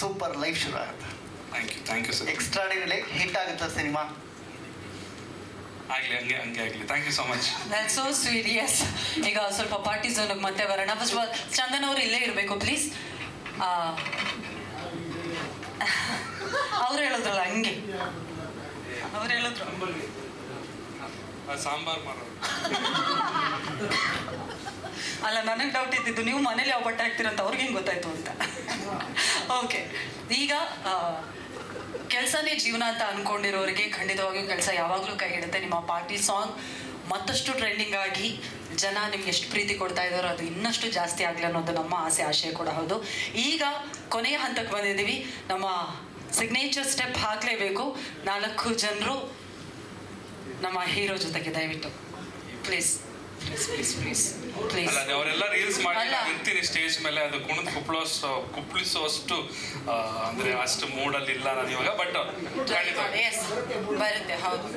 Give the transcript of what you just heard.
Super life ಶುರು ಆಗುತ್ತೆ. Thank you thank you sir extraordinary hit ಆಗುತ್ತೆ ಸಿನಿಮಾ. ಆಗಲಿ ಹಂಗೆ ಹಂಗೆ ಆಗಲಿ. Thank you so much so sweet yes ಈಗ ಸ್ವಲ್ಪ ಪಾರ್ಟಿ ಝೋನ್ಗೆ ಮತ್ತೆ ಬರೋಣ. ಫಸ್ಟ್ ಆಲ್ ಚಂದನ್ ಅವರು ಇಲ್ಲೇ ಇರಬೇಕು ಪ್ಲೀಸ್ ಅವ್ರು ಹೇಳಿದ್ರಲ್ಲ ಹಂಗೆ. ಅವ್ರು ಹೇಳಿದ್ರು. ಸಾಂಬಾರ್ ಮಾಡೋದು ಅಲ್ಲ ನನಗೆ ಡೌಟ್ ಇದ್ದಿದ್ದು ನೀವು ಮನೇಲಿ ಯಾವ ಬಟ್ಟೆ ಹಾಕ್ತೀರಂತ ಅವ್ರಿಗೆ ಹೆಂಗೆ ಗೊತ್ತಾಯ್ತು ಅಂತ. ಓಕೆ ಈಗ ಕೆಲಸನೇ ಜೀವನ ಅಂತ ಅನ್ಕೊಂಡಿರೋರಿಗೆ ಖಂಡಿತವಾಗಿಯೂ ಕೆಲಸ ಯಾವಾಗಲೂ ಕೈ ಹಿಡುತ್ತೆ ನಿಮ್ಮ ಪಾರ್ಟಿ ಸಾಂಗ್ ಮತ್ತಷ್ಟು ಟ್ರೆಂಡಿಂಗ್ ಆಗಿ ಜನ ನಿಮ್ಗೆ ಎಷ್ಟು ಪ್ರೀತಿ ಕೊಡ್ತಾ ಇದ್ದಾರೋ ಅದು ಇನ್ನಷ್ಟು ಜಾಸ್ತಿ ಆಗಲಿ ಅನ್ನೋದು ನಮ್ಮ ಆಸೆ ಆಶಯ ಕೂಡ ಹೌದು. ಈಗ ಕೊನೆಯ ಹಂತಕ್ಕೆ ಬಂದಿದ್ದೀವಿ. ನಮ್ಮ ಸಿಗ್ನೇಚರ್ ಸ್ಟೆಪ್ ಹಾಕಲೇಬೇಕು. ನಾಲ್ಕು ಜನರು ನಮ್ಮ ಹೀರೋ ಜೊತೆಗೆ ದಯವಿಟ್ಟು. Please please please please please ಅಲ್ಲ ಅದೇ ಅವರೆಲ್ಲ ರೀಲ್ಸ್ ಮಾಡಿ ಅಲ್ಲ. ನಾನು ಇರ್ತೀನಿ ಸ್ಟೇಜ್ ಮೇಲೆ ಅದು ಕುಣಿದು ಕುಪ್ಪಳಿಸೋ, ಕುಪ್ಪಳಿಸುವಷ್ಟು ಅಷ್ಟು ಅಂದ್ರೆ ಅಷ್ಟು ಮೂಡಲ್ಲಿ ಇಲ್ಲ ನಾನು ಇವಾಗ ಬಟ್ ಖಂಡಿತ ಬರುತ್ತೆ, ಹೌದು.